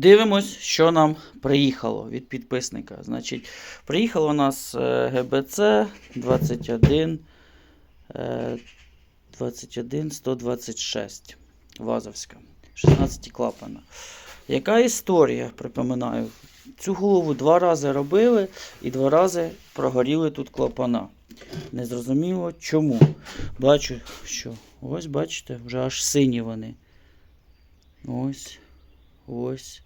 Дивимось, що нам приїхало від підписника. Значить, приїхало у нас ГБЦ 21, е, 21 126 Вазовська. 16 клапана. Яка історія, припоминаю? Цю голову два рази робили і два рази прогоріли тут клапана. Незрозуміло чому. Бачу, що ось бачите, вже аж сині вони. Ось. Ось.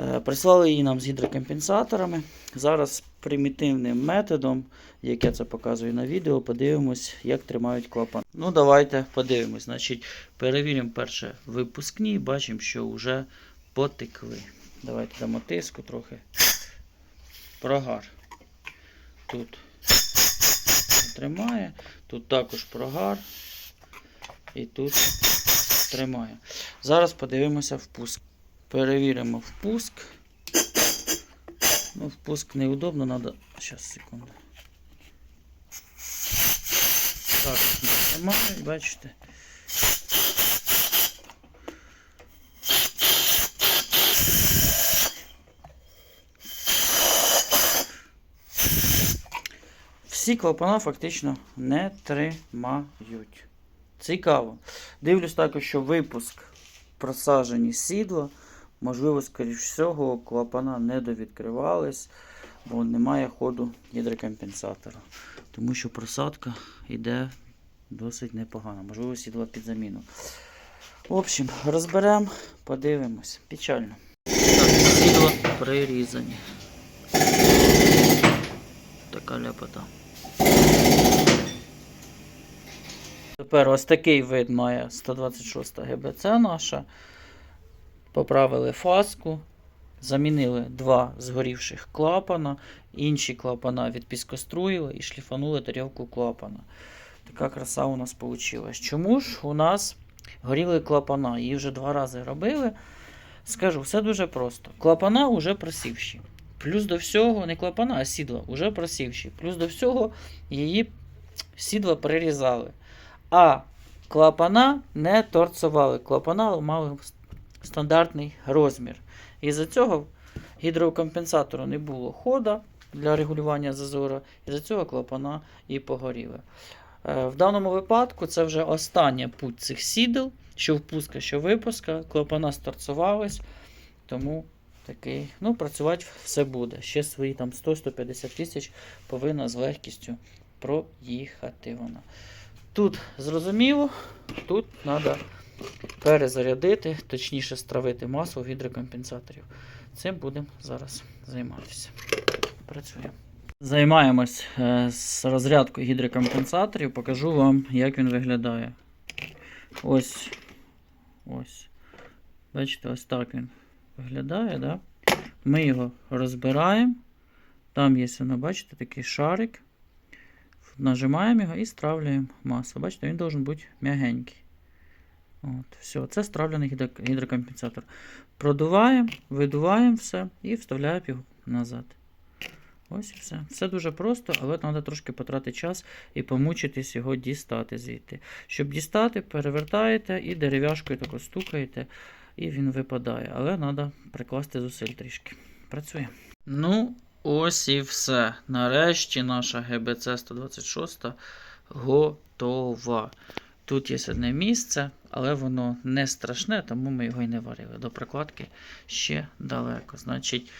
Е, Прислали її нам з гідрокомпенсаторами. Зараз примітивним методом, як я це показую на відео, подивимось, як тримають клапан. Ну, давайте подивимось. Значить, перевіримо перше випускні, бачимо, що вже потекли. Давайте дамо тиску трохи. Прогар. Тут тримає, тут також прогар. І тут тримає. Зараз подивимося впуск. Перевіримо впуск. Ну, впуск неудобно, треба. Зараз, секунду. Так, тримає, бачите. Всі клапана фактично не тримають. Цікаво. Дивлюсь також, що випуск просаджені сідла. Можливо, скоріш всього, клапана не довідкривались, бо немає ходу гідрокомпенсатора. Тому що просадка йде досить непогано. Можливо, сідла під заміну. В общем, розберемо, подивимось. Печально. Так, сідла прирізані. Така ляпота. Тепер ось такий вид має 126 ГБЦ наша. Поправили фаску, замінили два згорівших клапана, інші клапана відпіскоструїли і шліфанули тарілку клапана. Така краса у нас вийшла. Чому ж у нас горіли клапана? Її вже два рази робили. Скажу, все дуже просто. Клапана вже просівші. Плюс до всього, не клапана, а сідла вже просівші. Плюс до всього її сідла прирізали. А клапана не торцували. Клапана мали стандартний розмір. І за цього гідрокомпенсатору не було хода для регулювання зазору, і за цього клапана і погоріли. Е, В даному випадку це вже остання путь цих сідел, що впуска, що випуска. Клапана сторцувались, тому такий, ну, працювати все буде. Ще свої там 100-150 тисяч повинна з легкістю проїхати вона. Тут зрозуміло, тут треба перезарядити, точніше стравити масу гідрокомпенсаторів. Цим будемо зараз займатися. Працюємо. Займаємось е, з розрядкою гідрокомпенсаторів. Покажу вам, як він виглядає. Ось. Ось. Бачите, ось так він виглядає. Да? Ми його розбираємо. Там є, воно, бачите, такий шарик. Нажимаємо його і стравлюємо масу. Бачите, він должен бути м'ягенький. От, все, це стравлений гідрокомпенсатор. Продуваємо, видуваємо все і вставляємо його назад. Ось і все. Все дуже просто, але треба трошки потратити час і помучитись його дістати звідти. Щоб дістати, перевертаєте і дерев'яшкою тако стукаєте, і він випадає. Але треба прикласти зусиль трішки. Працює. Ну, ось і все. Нарешті наша ГБЦ 126 готова. Тут є одне місце, але воно не страшне, тому ми його і не варили. До прокладки ще далеко. Значить,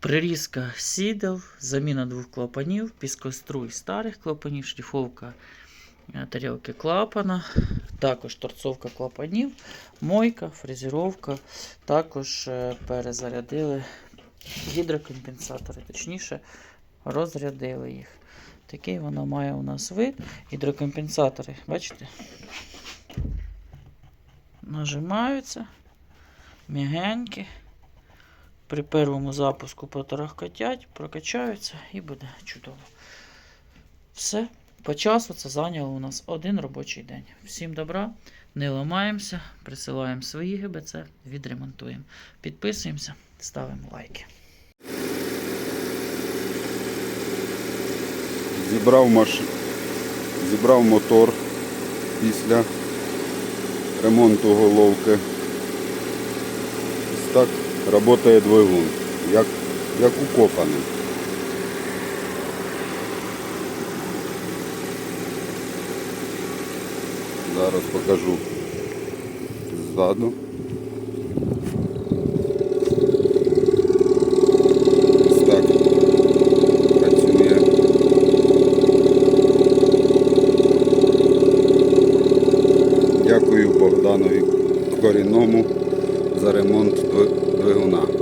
прирізка сідел, заміна двох клапанів, піскоструй старих клапанів, шліфовка е, тарілки клапана, також торцовка клапанів, мойка, фрезеровка. Також е, перезарядили гідрокомпенсатори, точніше, розрядили їх. Такий воно має у нас вид. Гідрокомпенсатори, бачите? Нажимаються. М'ягенькі. При першому запуску поторохкотять, прокачаються і буде чудово. Все. По часу це зайняло у нас один робочий день. Всім добра, не ламаємося, присилаємо свої ГБЦ, відремонтуємо. Підписуємося, ставимо лайки. Зібрав маш... Зібрав мотор після ремонту головки. Ось так працює двигун, як, як укопаний. Зараз покажу ззаду. Ось так працює. Дякую Богданові Корінному за ремонт двигуна.